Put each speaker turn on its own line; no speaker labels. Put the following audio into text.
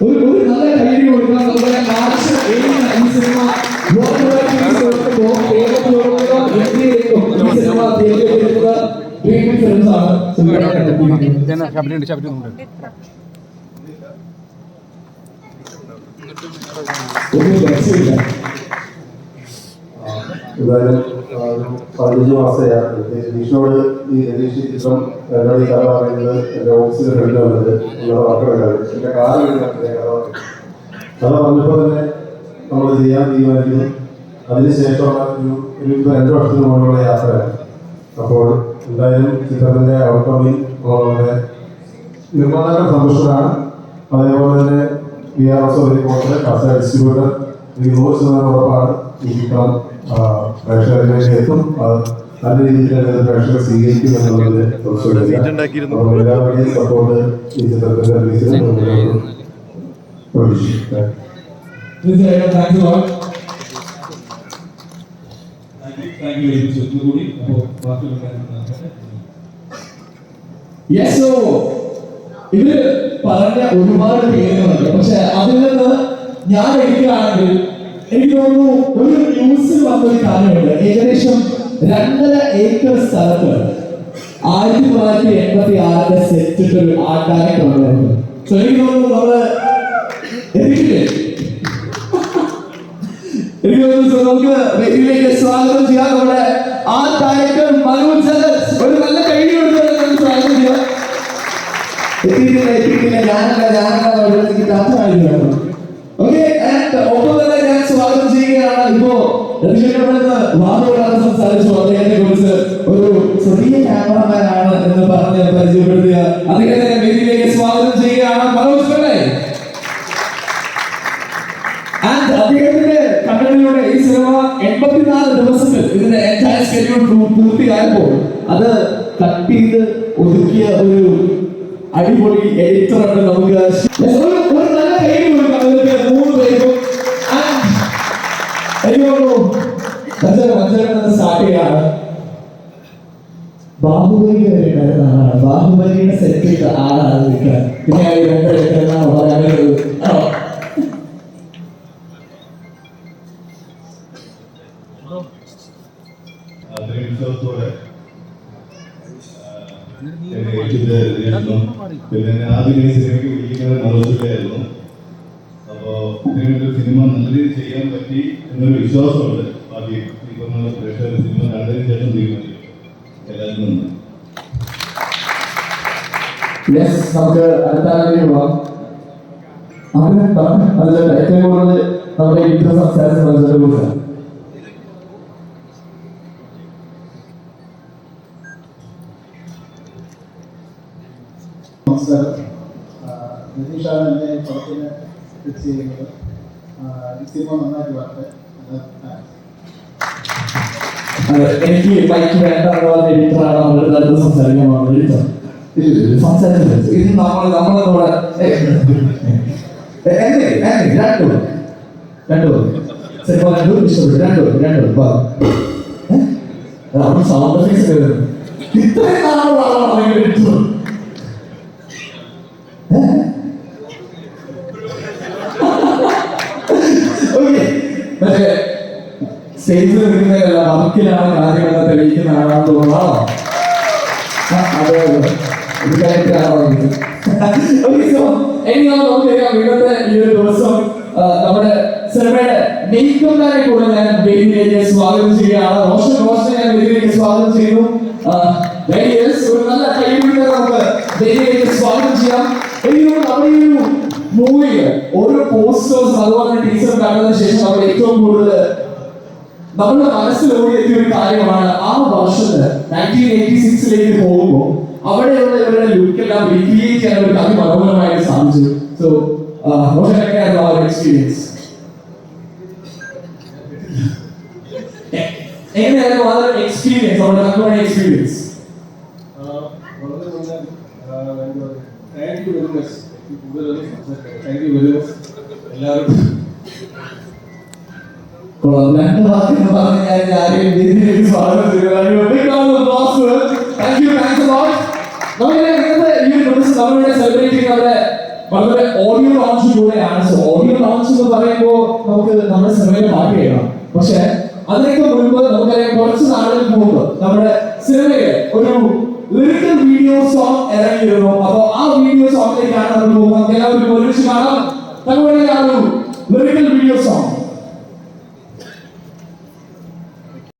ഒരു ഒരു നല്ല കൈയ്യടി കൊടുക്കണം നമ്മുടെ മാർച്ച് ഏഴിന് ഈ സിനിമ ബ്ലോക്ക് കൊടുക്കുമ്പോൾ
എന്തായാലും പതിനഞ്ച് മാസമായാണ് രതീഷിനോട് ഈ രതീഷ് ചിത്രം എന്നോട് ഈ കഥ പറയുന്നത്? എന്റെ ഓഫീസിൽ ഫ്രണ്ട് വന്നത് നിങ്ങളുടെ മക്കളുണ്ടാവും എന്റെ കാലം കഥ പറഞ്ഞപ്പോൾ തന്നെ നമ്മൾ ചെയ്യാൻ തീരുമാനിക്കുന്നു. അതിനുശേഷമുള്ള ഒരു ഒരു രണ്ട് വർഷത്തിന് മുകളിലുള്ള യാത്രയാണ്. അപ്പോൾ എന്തായാലും ചിത്രത്തിന്റെ ഔട്ട്കമ്മിൽ നിർമ്മാതാക്കൾ സന്തുഷ്ടരാണ്. അതേപോലെ തന്നെ വി ആർ എസ് കോട്ടർ കാസ ഡിസ്ട്രിബ്യൂട്ടർ ഈ നൂറ് ശതമാനം ഉറപ്പാണ്. ഈ ചിത്രം പ്രേക്ഷകരിലേക്ക് എത്തും. നല്ല രീതിയിൽ തന്നെ പ്രേക്ഷകർ സ്വീകരിക്കും അപ്പോൾ എല്ലാവരുടെയും സപ്പോർട്ട് ഈ ചിത്രത്തിന്റെ പ്രതീക്ഷിക്കുന്നു
thank you lot thank you very much കൂടി അപ്പോൾ ബാക്കിയുള്ള കാര്യങ്ങൾ യെസ് സോ ഇതിൽ പറഞ്ഞ ഒരുപാട് പേരുകളുണ്ട്. പക്ഷെ അതിൽ നിന്ന് ഞാൻ എടുക്കുകയാണെങ്കിൽ എനിക്ക് തോന്നുന്നു ഒരു ന്യൂസിൽ വന്നൊരു കാര്യമുണ്ട്. ഏകദേശം രണ്ടര ഏക്കർ സ്ഥലത്ത് ആയിരത്തി തൊള്ളായിരത്തി എൺപത്തി ആറിന്റെ സെറ്റിട്ട് ഒരു ആൾക്കാരെ കൊണ്ടുവരുന്നത് സോ എനിക്ക് തോന്നുന്നു നമുക്ക് സ്വാഗതം ചെയ്യാം. നമ്മുടെ ആ ഡയറക്ടർ മനോജ് ഞാനല്ല ഞാനല്ല ഇവിടത്തേക്ക് താത്തായിരുന്നു ഓക്കെ ഒപ്പം തന്നെ ഞാൻ സ്വാഗതം ചെയ്യുകയാണ്. ഇപ്പോ രതീഷിനോട് വാദോടാണ് സംസാരിച്ചു. അദ്ദേഹത്തെ കുറിച്ച് ഒരു ചെറിയ ക്യാമറമാൻ എന്ന് പറഞ്ഞ് പരിചയപ്പെടുത്തുക. അദ്ദേഹത്തെ വേദിയിലേക്ക് സ്വാഗതം ചെയ്യുകയാണ്. മനോജ് പിള്ളേ അദ്ദേഹത്തിന്റെ കണ്ണുകളിലൂടെ ഈ സിനിമ എൺപത്തിനാല് ദിവസത്തിൽ ഇതിന്റെ എന്റയർ സ്കെഡ്യൂൾ പൂർത്തിയായപ്പോൾ അത് കട്ട് ചെയ്ത് ഒരു അടിപൊളി എഡിറ്ററാണ് നമുക്ക്. ഒരു നല്ല കൈ മൂന്ന് പേർക്കും And എനിക്ക് തോന്നുന്നു മത്സരം മത്സരം സ്റ്റാർട്ട് ചെയ്യാണ്. ബാഹുബലി വരെ ഉണ്ടായിരുന്ന ആളാണ്. ബാഹുബലിയുടെ സെറ്റിൽ ആളാണ് നിൽക്കാൻ പിന്നെ
പിന്നെ എന്നെ ആദ്യം ഈ സിനിമയ്ക്ക് വിളിക്കുന്നത് മനോജിലായിരുന്നു അപ്പോൾ ഇതിനൊരു സിനിമ നല്ല രീതിയിൽ ചെയ്യാൻ പറ്റി എന്നൊരു വിശ്വാസമുണ്ട്. ആദ്യം ഈ പറഞ്ഞ പ്രേക്ഷകർ സിനിമ കണ്ടതിന് ശേഷം തീരുമാനിക്കും. എല്ലാവർക്കും നന്ദി.
യെസ് നമുക്ക് അടുത്ത ആളിലേക്ക് പറഞ്ഞു അതിലെ ഏറ്റവും കൂടുതൽ നമ്മുടെ ഇന്ന് സംസാരിച്ച മത്സരം കുറിച്ചാണ്.
നമസ്കാരം. രതീഷാണ് എന്റെ പടത്തിന് ഫിക്സ് ചെയ്യുന്നത്. ഈ സിനിമ നന്നായിട്ട് വരട്ടെ.
എനിക്ക് ബൈക്ക് വേണ്ട എന്ന് പറഞ്ഞ എഡിറ്ററാണ് നമ്മളുടെ അടുത്ത് സംസാരിക്കാൻ എഡിറ്റർ സംസാരിച്ചില്ല. ഇത് നമ്മൾ നമ്മളെ കൂടെ രണ്ടു രണ്ടു സിനിമ രണ്ടു ഇഷ്ടപ്പെട്ടു. രണ്ടു രണ്ടു നമ്മൾ സൗണ്ട് ഇത്രയും നാളുകളാണ് എഡിറ്റർ ഓക്കെ മറ്റേ സ്റ്റേജിൽ നിൽക്കുന്നതല്ല വർക്കിലാണ് കാര്യങ്ങൾ തെളിയിക്കുന്ന ആളാണെന്ന് തോന്നുന്നു അതെ ഇന്നത്തെ ഈ ഒരു നമ്മുടെ സിനിമയുടെ മേക്കപ്പിനെ കൂടെ ഞാൻ സ്വാഗതം ചെയ്യുകയാണ്. റോഷൻ റോഷനെ ഞാൻ സ്വാഗതം ചെയ്യുന്നു. ഒരു നല്ല കൈവിടുന്ന നമുക്ക് വേദിയിലേക്ക് സ്വാഗതം ചെയ്യാം. നമ്മുടെ ഈ ഒരു മൂവിയിൽ ഓരോ പോസ്റ്റേഴ്സ് അതുപോലെ ടീച്ചർ കണ്ടതിന് ശേഷം നമ്മൾ ഏറ്റവും കൂടുതൽ നമ്മുടെ മനസ്സിലൂടെ എത്തിയ ഒരു കാര്യമാണ് ആ വർഷത്ത് നയന്റീൻ എയ്റ്റി സിക്സിലേക്ക് പോകുമ്പോൾ അവിടെയുള്ള ഇവരുടെ ലുക്കെല്ലാം റീക്രിയേറ്റ് ചെയ്യാൻ ഒരു അതിമനോഹരമായിട്ട് സാധിച്ചു. സോ എക്സ്പീരിയൻസ് എങ്ങനെയായിരുന്നു അതൊരു എക്സ്പീരിയൻസ് നമ്മുടെ നമ്മുടെ എക്സ്പീരിയൻസ്
വളരെ നല്ല താങ്ക് യു വെരി മച്ച് കൂടുതലൊന്നും സംസാരിക്കാം താങ്ക് യു വെരി മച്ച് എല്ലാവരും
രണ്ട് വാക്കുകൾ പറഞ്ഞ് ഞാൻ ആരെയും വേദിയിലേക്ക് സ്വാഗതം ചെയ്യുക thank you thank you lot നമുക്കറിയാം ഇന്നത്തെ ഈ ഒരു ദിവസം വളരെ ഓഡിയോ ലോഞ്ച് കൂടെയാണ്. സോ ഓഡിയോ ലോഞ്ച് എന്ന് പറയുമ്പോൾ നമുക്ക് നമ്മുടെ സിനിമയെ മാറ്റി ചെയ്യണം പക്ഷെ അതിനൊക്കെ മുൻപ് നമുക്കറിയാം കുറച്ച് നാളുകൾക്ക് മുമ്പ് നമ്മുടെ സിനിമയിൽ ഒരു ലിറിക്കൽ വീഡിയോ സോങ് ഇറങ്ങിയിരുന്നു. അപ്പോൾ ആ വീഡിയോ സോങ്ങിലേക്കാണ് നമ്മൾ പോകുന്നത്. എല്ലാവരും ഒരുമിച്ച് കാണാം.